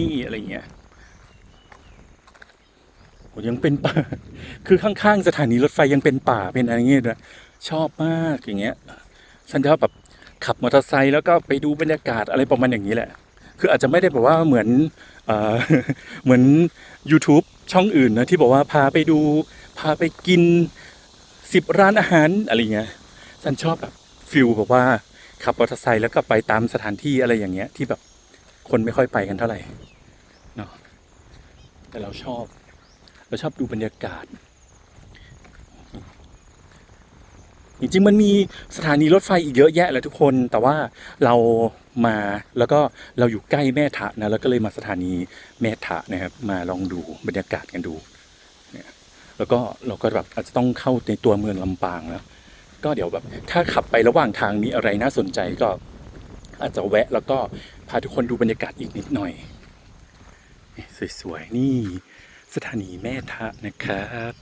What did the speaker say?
นี่อะไรเงี้ยโหยังเป็นป่า คือข้างๆสถานีรถไฟยังเป็นป่าเป็นอะไรเงี้ยด้วยชอบมากอย่างเงี้ยฉันชอบแบบขับมอเตอร์ไซค์แล้วก็ไปดูบรรยากาศอะไรประมาณอย่างนี้แหละ คืออาจจะไม่ได้แบบว่าเหมือนเอ่อเหมือน YouTube ช่องอื่นนะที่บอกว่าพาไปดู พาไปกินสิบร้านอาหารอะไรเงี้ยฉันชอบแบบฟิลแบบว่าขับมอเตอร์ไซค์แล้วก็ไปตามสถานที่อะไรอย่างเงี้ยที่แบบคนไม่ค่อยไปกันเท่าไหร่ แต่เราชอบ เราชอบดูบรรยากาศ จริงๆมันมีสถานีรถไฟอีกเยอะแยะเลยทุกคน แต่ว่าเรามาแล้วก็เราอยู่ใกล้แม่ทะนะแล้วก็เลยมาสถานีแม่ทะนะครับ มาลองดูบรรยากาศกันดูเนี่ยแล้วก็เราก็แบบอาจจะต้องเข้าในตัวเมืองลำปางแล้วก็เดี๋ยวแบบถ้าขับไประหว่างทางมีอะไรน่าสนใจก็อาจจะแวะแล้วก็พาทุกคนดูบรรยากาศอีกนิดหน่อย สวยๆนี่สถานีแม่ทะนะครับ